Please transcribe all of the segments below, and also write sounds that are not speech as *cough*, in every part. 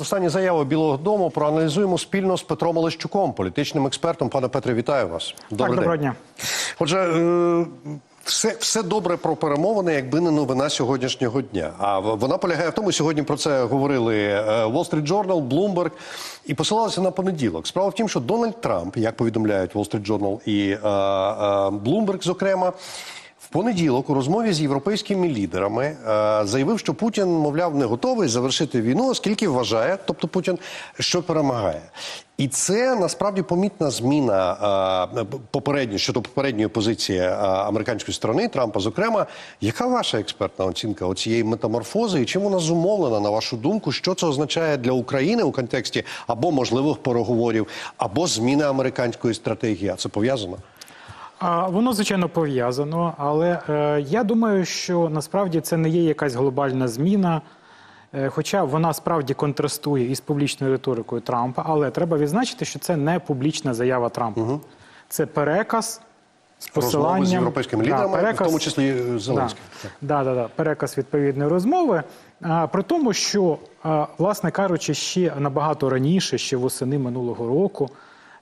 Останні заяви Білого Дому проаналізуємо спільно з Петром Олещуком, політичним експертом. Пане Петре, вітаю вас. так, доброго дня. Отже, е, все, все добре про перемовини, якби не новина сьогоднішнього дня. А вона полягає в тому, сьогодні про це говорили е, Wall Street Journal, Bloomberg і посилалися на понеділок. Справа в тім, що Дональд Трамп, як повідомляють Wall Street Journal і е, Bloomberg, зокрема. Понеділок у розмові з європейськими лідерами е, заявив, що Путін, мовляв, не готовий завершити війну, оскільки вважає, тобто Путін, що перемагає. І це насправді помітна зміна е, попередньо щодо попередньої позиції е, американської сторони Трампа. Зокрема, яка ваша експертна оцінка цієї метаморфози і чим вона зумовлена, на вашу думку, що це означає для України у контексті або можливих переговорів, або зміни американської стратегії? А це пов'язано? Воно звичайно пов'язано, але е, я думаю, що насправді це не є якась глобальна зміна. е, Хоча вона справді контрастує із публічною риторикою Трампа, але треба відзначити, що це не публічна заява Трампа. Це переказ з посиланням з європейськими Да, лідерами, в переказ- тому числі Зеленським. Да, да, да, да, переказ відповідної розмови. А, при тому, що, а, власне кажучи, ще набагато раніше, ще восени минулого року,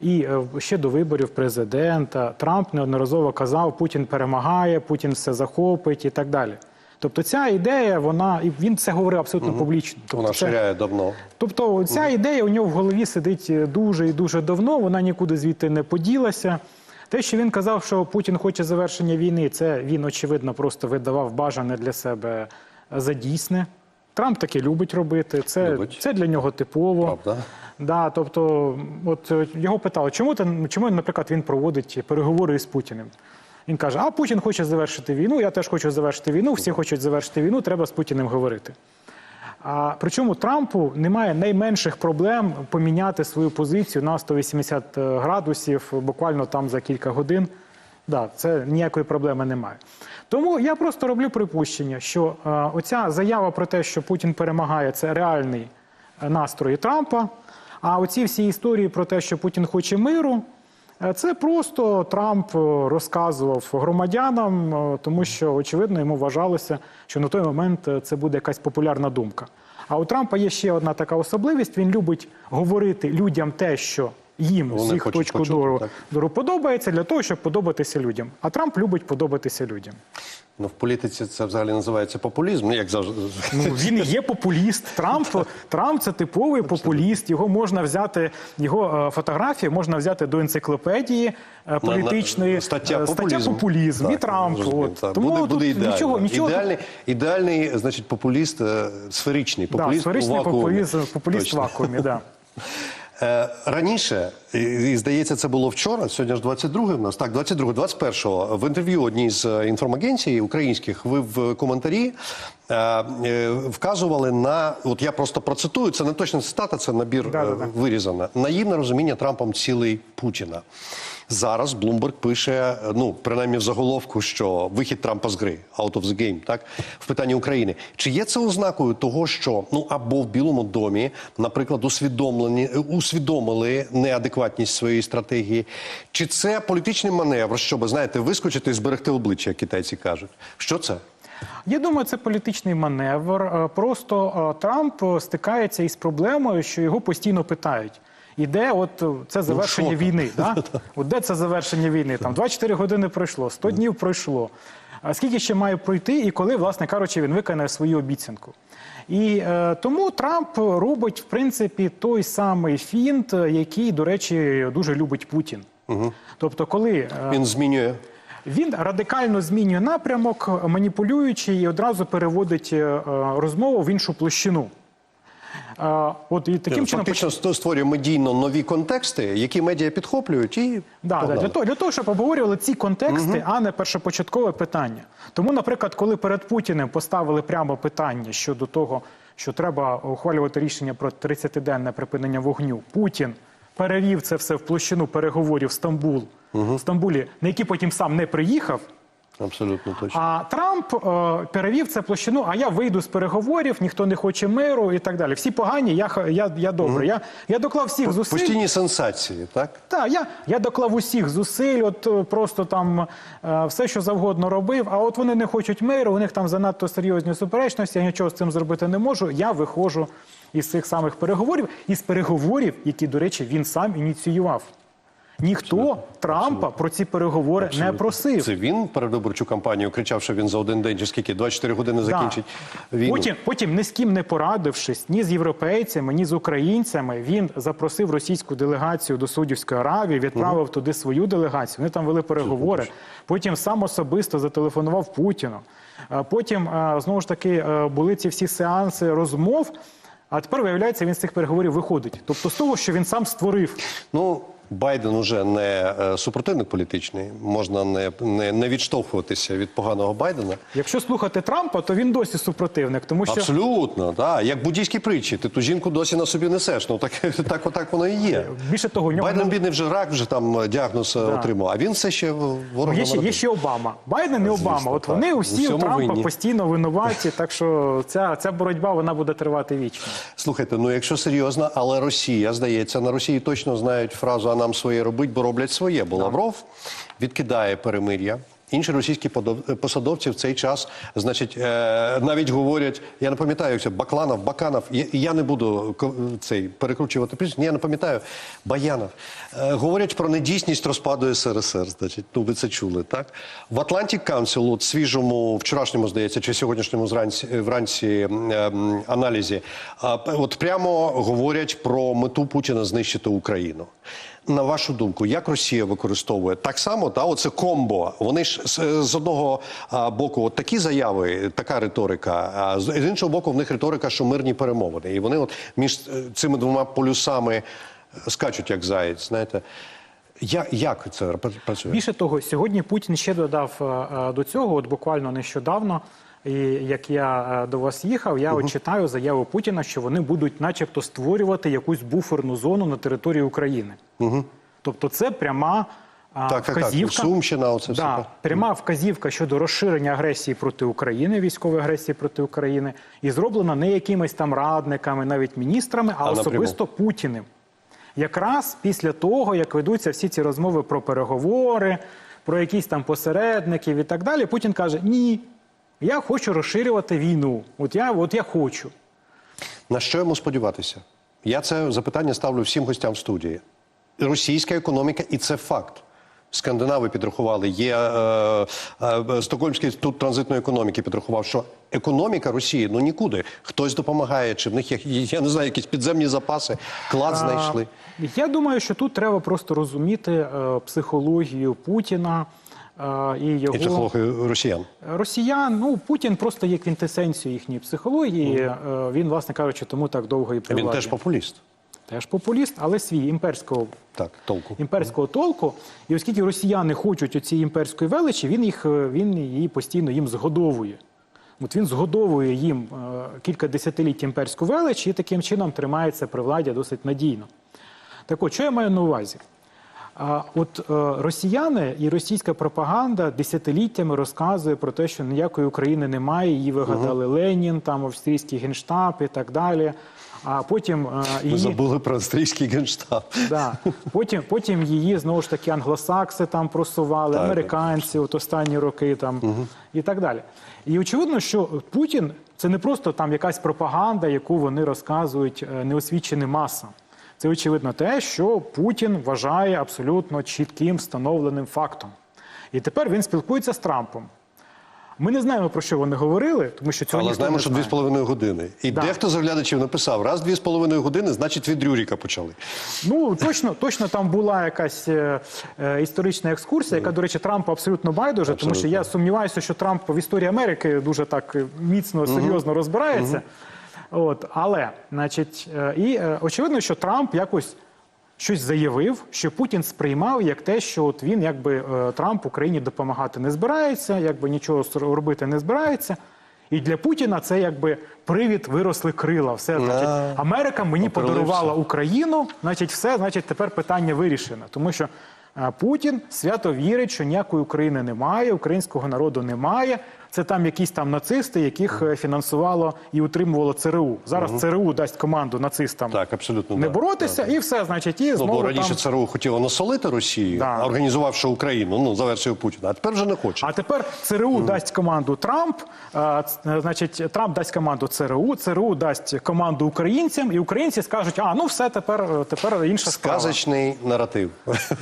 і е, ще до виборів президента, Трамп неодноразово казав, Путін перемагає, Путін все захопить і так далі. Тобто ця ідея, вона і він це говорив абсолютно публічно. Тобто Вона це- ширяє давно. Тобто ця ідея у нього в голові сидить е, дуже і дуже давно, вона нікуди звідти не поділася. Те, що він казав, що Путін хоче завершення війни, це він, очевидно, просто видавав бажане для себе за дійсне. Трамп таке любить робити, це, Любить. це для нього типово. Правда? Да, тобто, от е, його питали, чому, ти, чому, наприклад, він проводить переговори з Путіним? Він каже: а Путін хоче завершити війну, я теж хочу завершити війну, всі хочуть завершити війну, треба з Путіним говорити. А причому Трампу немає найменших проблем поміняти свою позицію на 180 градусів буквально там за кілька годин. Да, це ніякої проблеми немає. Тому я просто роблю припущення, що е, оця заява про те, що Путін перемагає, це реальний е, настрої Трампа. А оці всі історії про те, що Путін хоче миру, е, це просто Трамп е, розказував громадянам, е, тому що очевидно йому вважалося, що на той момент е, це буде якась популярна думка. А у Трампа є ще одна така особливість: він любить говорити людям те, що їм з їх точку почути, зору, подобається для того, щоб подобатися людям. А Трамп любить подобатися людям. Ну, в політиці це взагалі називається популізм. Як завжди. Ну він є популіст. Трамп Трамп це типовий популіст. Його можна взяти, його е, фотографії можна взяти до енциклопедії е, політичної на- стаття е, популізм. популізм і Трамп. зрозумів, От. так. Тому буде, тут буде ідеально. нічого, нічого ідеальний, ідеальний, значить, популіст, е, сферичний да, популіст. у сферичний вакуумі. популізм, популіст в вакуумі. Да. *laughs* Е, раніше, і, здається, це було вчора, сьогодні ж 22 в нас, так, 22 21-го, в інтерв'ю одній з е, інформагенцій українських, ви в коментарі е, вказували на, от я просто процитую, це не точна цитата, це набір Да-да-да. е, вирізана, наївне розуміння Трампом цілий Путіна. Зараз Блумберг пише, ну принаймні в заголовку, що вихід Трампа з гри out of the game, так в питанні України. Чи є це ознакою того, що ну або в Білому домі, наприклад, усвідомлені е, усвідомили неадекватність своєї стратегії, чи це політичний маневр, щоб знаєте, вискочити і зберегти обличчя, як китайці кажуть? Що це? Я думаю, це політичний маневр. Е, Просто е, Трамп е, стикається із проблемою, що його постійно питають. І де от е, це завершення там? війни? Да? *laughs* От де це завершення війни? Там 24 години пройшло, 100 днів пройшло. А скільки ще має пройти, і коли, власне кажучи, він виконає свою обіцянку? І е, тому Трамп робить, в принципі, той самий фінт, е, який, до речі, дуже любить Путін. Тобто, коли е, Він змінює він радикально змінює напрямок, маніпулюючи і одразу переводить е, розмову в іншу площину. Е, От і таким чином фактично ст- створює медійно нові контексти, які медіа підхоплюють, і Да, да, для того, для того, щоб обговорювали ці контексти, а не першопочаткове питання. Тому, наприклад, коли перед Путіним поставили прямо питання щодо того, що треба ухвалювати рішення про 30-денне припинення вогню, Путін перевів це все в площину переговорів в Стамбул, в Стамбулі, на які потім сам не приїхав. Абсолютно точно. А Трамп е, перевів це площину. А я вийду з переговорів, ніхто не хоче миру і так далі. Всі погані, я я, я добре. Я, я доклав всіх зусиль. Постійні сенсації, так? Так, я, я доклав усіх зусиль, от е, просто там е, все, що завгодно робив. А от вони не хочуть миру, у них там занадто серйозні суперечності, я нічого з цим зробити не можу. Я виходжу із цих самих переговорів, із переговорів, які, до речі, він сам ініціював. Ніхто Трампа про ці переговори не просив. Це він передвиборчу кампанію кричав, що він за один день чи скільки 24 години закінчить війну. Потім, потім ні з ким не порадившись, ні з європейцями, ні з українцями, він запросив російську делегацію до Саудівської Аравії, відправив туди свою делегацію. Вони там вели переговори. Потім сам особисто зателефонував Путіну. А Потім е, знову ж таки е, були ці всі сеанси розмов. А тепер виявляється, він з цих переговорів виходить. Тобто з того, що він сам створив. Ну, Байден уже не е, супротивник політичний. Можна не, не, не відштовхуватися від поганого Байдена. Якщо слухати Трампа, то він досі супротивник, тому що Абсолютно, так. Як буддійські притчі. Ти ту жінку досі на собі несеш. Ну так, *laughs* так, отак воно і є. більше того, нього Байден бідний вже рак, вже там е, діагноз е, отримав, а він все ще ворог. Є ще, є ще Обама. Байден і Звісно, Обама. От так. вони усі у Трампа винні. постійно винуваті, так що ця, ця боротьба вона буде тривати вічно. Слухайте, ну якщо серйозно, але Росія, здається, на Росії точно знають фразу нам своє робить, бо роблять своє. Бо Лавров відкидає перемир'я. Інші російські посадовці в цей час, значить, е, навіть говорять, я не пам'ятаю, як це Бакланов, Баканов, я, я не буду цей перекручувати прізвище, я не пам'ятаю, Баянов. Е, говорять про недійсність розпаду СРСР. Значить, ну ви це чули, так? В Atlantic Council, от свіжому, вчорашньому, здається, чи сьогоднішньому зранці, вранці ем, аналізі, от прямо говорять про мету Путіна знищити Україну. На вашу думку, як Росія використовує так само, та оце комбо. Вони ж з, з одного боку, от такі заяви, така риторика, а з іншого боку, в них риторика, що мирні перемовини. І вони от між е, цими двома полюсами е, скачуть як заєць. Знаєте, як, як це працює? Більше того, сьогодні Путін ще додав е, е, до цього, от буквально нещодавно. І як я е, до вас їхав, я от читаю заяву Путіна, що вони будуть, начебто, створювати якусь буферну зону на території України. Тобто, це пряма а, Так, так, так. Сумщина, оце все. Да, пряма вказівка щодо розширення агресії проти України, військової агресії проти України, і зроблена не якимись там радниками, навіть міністрами, а, А напряму. особисто Путіним. Якраз після того, як ведуться всі ці розмови про переговори, про якісь там посередників і так далі, Путін каже: Ні, я хочу розширювати війну. От я, от я хочу. На що йому сподіватися? Я це запитання ставлю всім гостям в студії. Російська економіка, і це факт. Скандинави підрахували. Є е, е, Стокгольмський інститут транзитної економіки підрахував, що економіка Росії ну нікуди. Хтось допомагає, чи в них є я не знаю, якісь підземні запаси, клад знайшли. А, Я думаю, що тут треба просто розуміти е, психологію Путіна і його І психологію росіян. Росіян. Ну Путін просто є квінтесенцією їхньої психології. Е, Він, власне кажучи, тому так довго і при Він теж популіст. теж популіст, але свій імперського. Так, толку. Імперського толку, і оскільки росіяни хочуть оці імперської величі, він їх е, він її постійно їм згодовує. От він згодовує їм е, кілька десятиліть імперську велич і таким чином тримається при владі досить надійно. Так от, що я маю на увазі? А, от е, росіяни і російська пропаганда десятиліттями розказує про те, що ніякої України немає, її вигадали Ленін, там австрійський генштаб і так далі. А потім е, Ми забули про австрійський генштаб. Да. Потім, потім її знову ж таки англосакси там просували, Так, американці от останні роки там і так далі. І очевидно, що Путін це не просто там якась пропаганда, яку вони розказують е, неосвіченим масам. Це очевидно те, що Путін вважає абсолютно чітким встановленим фактом. І тепер він спілкується з Трампом. Ми не знаємо про що вони говорили, тому що цього Але ніхто знаємо, не що дві з половиною години. І Да. дехто з оглядачів написав, раз дві з половиною години, значить від Рюріка почали. Ну точно, точно там була якась е, е, історична екскурсія, яка, до речі, Трампу абсолютно байдуже, тому що я сумніваюся, що Трамп в історії Америки дуже так міцно, серйозно розбирається. От, але, значить, е, і е, очевидно, що Трамп якось. Щось заявив, що Путін сприймав як те, що от він якби е, Трамп Україні допомагати не збирається, якби нічого робити не збирається. І для Путіна це якби привід виросли крила. Все значить, Америка мені оперлився. подарувала Україну, значить, все, значить, тепер питання вирішено. Тому що Путін свято вірить, що ніякої України немає, українського народу немає. Це там якісь там нацисти, яких е, фінансувало і утримувало ЦРУ. Зараз ЦРУ дасть команду нацистам Так, абсолютно не боротися, і все, значить, і Ну, бо раніше там... ЦРУ хотіло насолити Росію, Да. організувавши Україну, ну за версією Путіна, а тепер вже не хоче. А тепер ЦРУ дасть команду Трамп. а, Значить, Трамп дасть команду ЦРУ, ЦРУ дасть команду українцям, і українці скажуть: а ну все, тепер тепер інша справа. Сказочний наратив.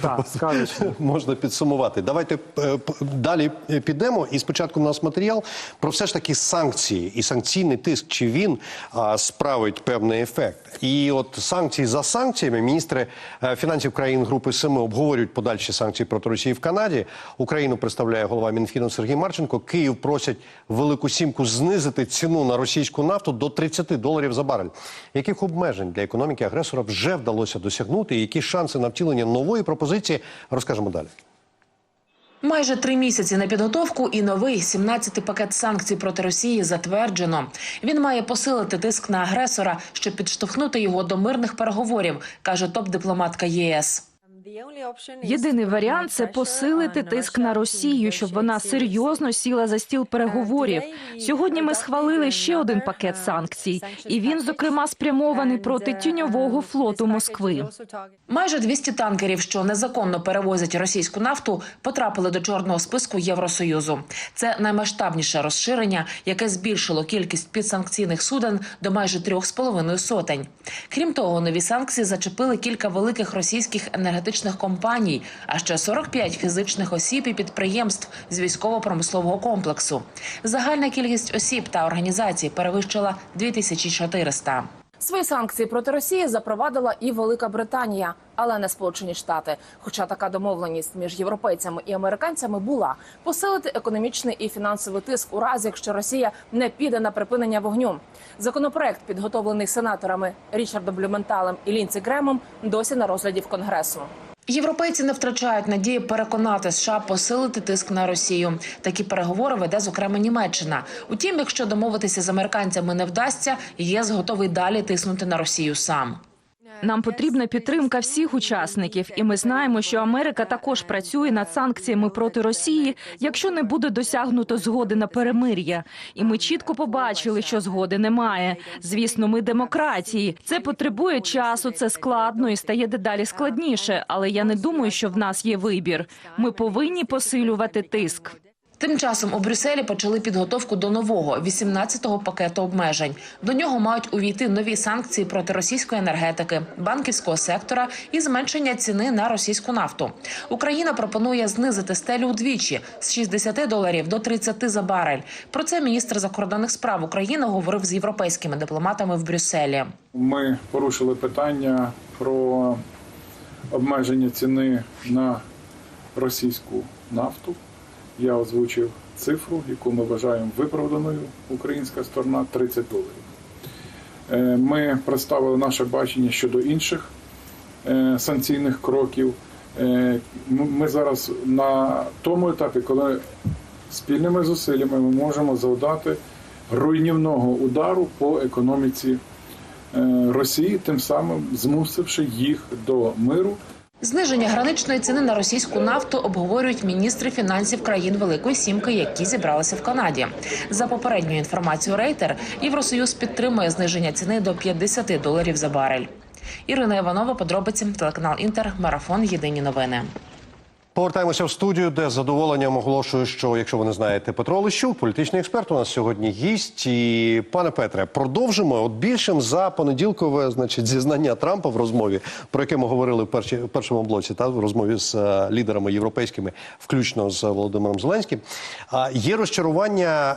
Так, сказочний. *laughs* Можна підсумувати. Давайте е, далі е, підемо. І спочатку у нас матеріал про все ж таки санкції і санкційний тиск. Чи він а, справить певний ефект? І от санкції за санкціями міністри е, фінансів країн Групи Семи обговорюють подальші санкції проти Росії в Канаді. Україну представляє голова Мінфіну Сергій Марченко. Київ просять велику сімку знизити ціну на російську нафту до 30 доларів за барель. Яких обмежень для економіки агресора вже вдалося досягнути? І які шанси на втілення нової пропозиції розкажемо далі. Майже три місяці на підготовку і новий 17-й пакет санкцій проти Росії затверджено. Він має посилити тиск на агресора, щоб підштовхнути його до мирних переговорів, каже топ-дипломатка ЄС. Єдиний варіант це посилити тиск на Росію, щоб вона серйозно сіла за стіл переговорів. Сьогодні ми схвалили ще один пакет санкцій, і він, зокрема, спрямований проти тіньового флоту Москви. Майже 200 танкерів, що незаконно перевозять російську нафту, потрапили до чорного списку Євросоюзу. Це наймасштабніше розширення, яке збільшило кількість підсанкційних суден до майже трьох з половиною сотень. Крім того, нові санкції зачепили кілька великих російських енергетичних компаній, а ще 45 фізичних осіб і підприємств з військово-промислового комплексу. Загальна кількість осіб та організацій перевищила 2400. Свої санкції проти Росії запровадила і Велика Британія, але не Сполучені Штати. Хоча така домовленість між європейцями і американцями була посилити економічний і фінансовий тиск у разі, якщо Росія не піде на припинення вогню. Законопроект, підготовлений сенаторами Річардом Блюменталем і Лінці Гремом, досі на розгляді в Конгресу. Європейці не втрачають надії переконати США посилити тиск на Росію. Такі переговори веде зокрема Німеччина. Утім, якщо домовитися з американцями не вдасться, ЄС готовий далі тиснути на Росію сам. Нам потрібна підтримка всіх учасників, і ми знаємо, що Америка також працює над санкціями проти Росії, якщо не буде досягнуто згоди на перемир'я. І ми чітко побачили, що згоди немає. Звісно, ми демократії. Це потребує часу, це складно і стає дедалі складніше. Але я не думаю, що в нас є вибір. Ми повинні посилювати тиск. Тим часом у Брюсселі почали підготовку до нового 18-го пакету обмежень. До нього мають увійти нові санкції проти російської енергетики, банківського сектора і зменшення ціни на російську нафту. Україна пропонує знизити стелю удвічі з 60 доларів до 30 за барель. Про це міністр закордонних справ України говорив з європейськими дипломатами в Брюсселі. Ми порушили питання про обмеження ціни на російську нафту. Я озвучив цифру, яку ми вважаємо виправданою. Українська сторона 30 доларів. Е, Ми представили наше бачення щодо інших е, санкційних кроків. Е, Ми зараз на тому етапі, коли спільними зусиллями ми можемо завдати руйнівного удару по економіці Росії, тим самим змусивши їх до миру. Зниження граничної ціни на російську нафту обговорюють міністри фінансів країн Великої Сімки, які зібралися в Канаді. За попередньою інформацією Рейтер, Євросоюз підтримує зниження ціни до 50 доларів за барель. Ірина Іванова, подробиці, телеканал Інтер, марафон. Єдині новини. Повертаємося в студію, де з задоволенням оголошую, що якщо ви не знаєте, Петро Лищук, політичний експерт, у нас сьогодні гість. І пане Петре, продовжимо от більшим за понеділкове, значить, зізнання Трампа в розмові, про яке ми говорили в перші, першому блоці, та в розмові з е, лідерами європейськими, включно з Володимиром Зеленським. А є розчарування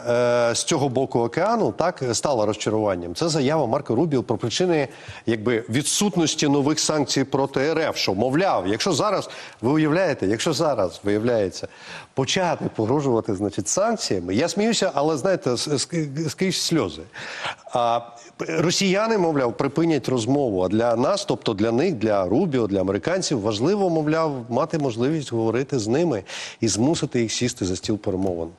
е, з цього боку океану, так стало розчаруванням. Це заява Марка Рубіо про причини якби відсутності нових санкцій проти РФ. Що мовляв, якщо зараз ви уявляєте, якщо зараз виявляється почати погрожувати, значить, санкціями, я сміюся, але знаєте, скрізь сльози. А росіяни, мовляв, припинять розмову. А для нас, тобто для них, для Рубіо, для американців, важливо, мовляв, мати можливість говорити з ними і змусити їх сісти за стіл перемовин.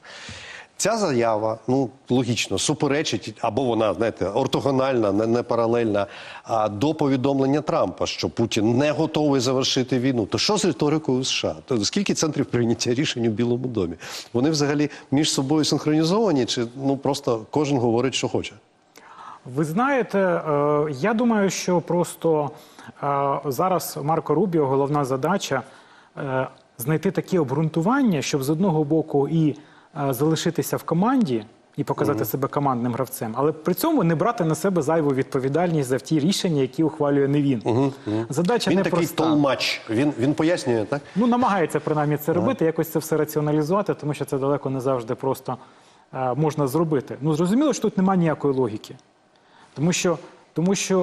Ця заява, ну логічно, суперечить, або вона, знаєте, ортогональна, не, паралельна а, до повідомлення Трампа, що Путін не готовий завершити війну. То що з риторикою США? То скільки центрів прийняття рішень у Білому домі? Вони взагалі між собою синхронізовані, чи ну просто кожен говорить, що хоче? Ви знаєте, е, я думаю, що просто е, зараз Марко Рубіо головна задача е, знайти такі обґрунтування, щоб з одного боку і залишитися в команді. І показати себе командним гравцем, але при цьому не брати на себе зайву відповідальність за ті рішення, які ухвалює не він. Задача Він не такий проста. толмач. Він він пояснює, так? Ну, намагається принаймні це робити, якось це все раціоналізувати, тому що це далеко не завжди просто е, можна зробити. Ну, зрозуміло, що тут немає ніякої логіки. Тому що, тому що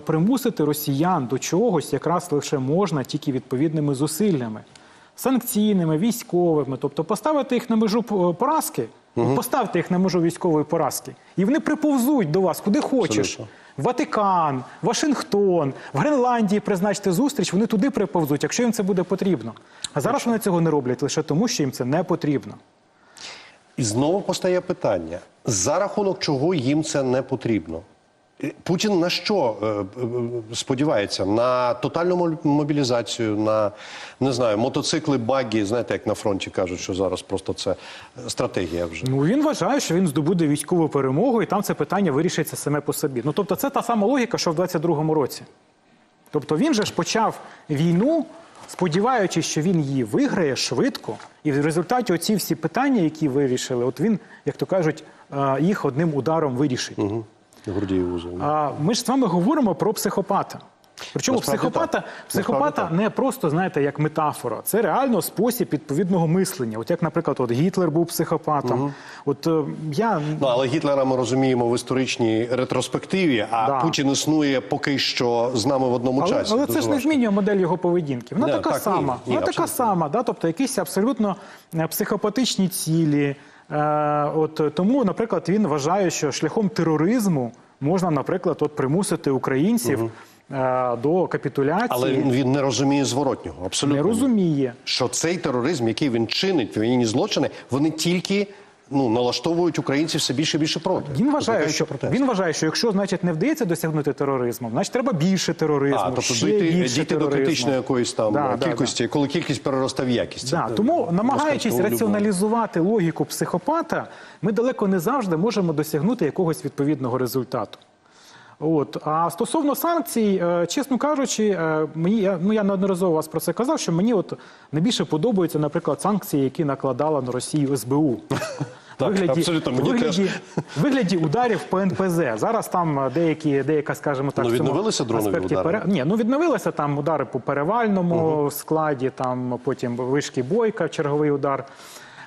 е, примусити росіян до чогось якраз лише можна тільки відповідними зусиллями. Санкційними, військовими, тобто поставити їх на межу поразки, от поставте їх на межу військової поразки, і вони приповзуть до вас куди хочеш. Абсолютно. Ватикан, Вашингтон, в Гренландії призначте зустріч, вони туди приповзуть, якщо їм це буде потрібно. А зараз вони цього не роблять лише тому, що їм це не потрібно. І знову постає питання: за рахунок чого їм це не потрібно? Путін на що е, е, сподівається? На тотальну моб- мобілізацію, на не знаю, мотоцикли, багі, знаєте, як на фронті кажуть, що зараз просто це е, стратегія вже. Ну він вважає, що він здобуде військову перемогу, і там це питання вирішиться саме по собі. Ну тобто, це та сама логіка, що в 22-му році. Тобто він же ж почав війну, сподіваючись, що він її виграє швидко, і в результаті оці всі питання, які вирішили, от він, як то кажуть, їх одним ударом вирішить. Угу. Гордіїв вузол. А ми ж з вами говоримо про психопата. Причому Насправді психопата, так. психопата Насправді не просто знаєте як метафора, це реально спосіб відповідного мислення. От як, наприклад, от Гітлер був психопатом. От е, я Ну, але Гітлера ми розуміємо в історичній ретроспективі, а Да. Путін існує поки що з нами в одному Але, часі. але це ж не змінює модель його поведінки. Вона Не, така так, сама. ні, Вона така сама. Да? Тобто якісь абсолютно е, психопатичні цілі. Е, от е, тому, наприклад, він вважає, що шляхом тероризму можна, наприклад, от примусити українців Угу. до капітуляції. Але він, він не розуміє зворотнього. Абсолютно не розуміє. що цей тероризм, який він чинить, війні злочини, вони тільки ну налаштовують українців все більше і більше проти. Він вважає, що протест. він вважає, що якщо значить не вдається досягнути тероризму, значить треба більше тероризму. а, тобто ще дійти, більше дійти до критичної якоїсь там Да, да, кількості, коли кількість переросте в якість. Да, Це, тому, намагаючись раціоналізувати логіку психопата, ми далеко не завжди можемо досягнути якогось відповідного результату. От. А стосовно санкцій, е, чесно кажучи, е, мені я, ну я неодноразово вас про це казав, що мені от найбільше подобаються, наприклад, санкції, які накладала на Росію СБУ. *laughs* Так, абсолютно, мені вигляді, теж. вигляді ударів по НПЗ. Зараз там е, деякі, деяка, скажімо так, Ну, відновилися дронові удари? Ні, ну відновилися там удари по перевальному складі, там потім вишки бойка, черговий удар.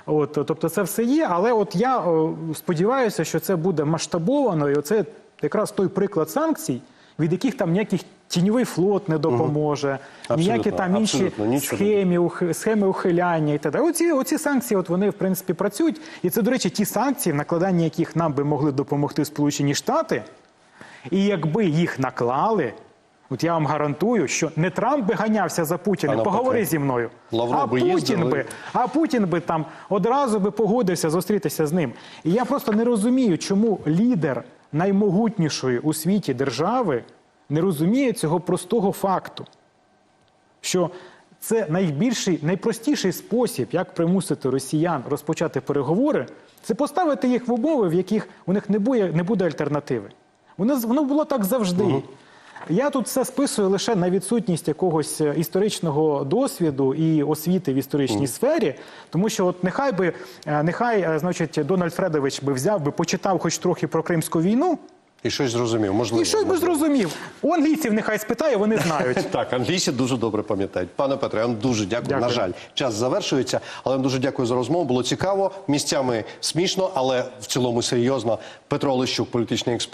От, тобто це все є, але от я о, сподіваюся, що це буде масштабовано, і оце якраз той приклад санкцій, від яких там ніяких тіньовий флот не допоможе, ніякі там інші схеми, ух- схеми ухиляння і так далі. Оці, оці санкції, от вони в принципі працюють. І це, до речі, ті санкції, в накладанні яких нам би могли допомогти Сполучені Штати. І якби їх наклали, от я вам гарантую, що не Трамп би ганявся за Путіним, поговори зі мною. Лавров а би Путін би, а Путін би там одразу би погодився зустрітися з ним. І я просто не розумію, чому лідер наймогутнішої у світі держави не розуміє цього простого факту, що це найбільший, найпростіший спосіб, як примусити росіян розпочати переговори, це поставити їх в умови, в яких у них не буде, не буде альтернативи. Воно, воно було так завжди. Я тут все списую лише на відсутність якогось історичного досвіду і освіти в історичній сфері, тому що от нехай би е, нехай, е, значить, Дональд Фредович би взяв би, почитав хоч трохи про Кримську війну, І щось зрозумів. Можливо. і щось би можливо. зрозумів. У англійців нехай спитає, вони знають. *laughs* Так, англійці дуже добре пам'ятають. Пане Петре, я вам дуже дякую. Дякую. На жаль, час завершується, але вам дуже дякую за розмову. Було цікаво, місцями смішно, але в цілому серйозно. Петро Олещук, політичний експерт.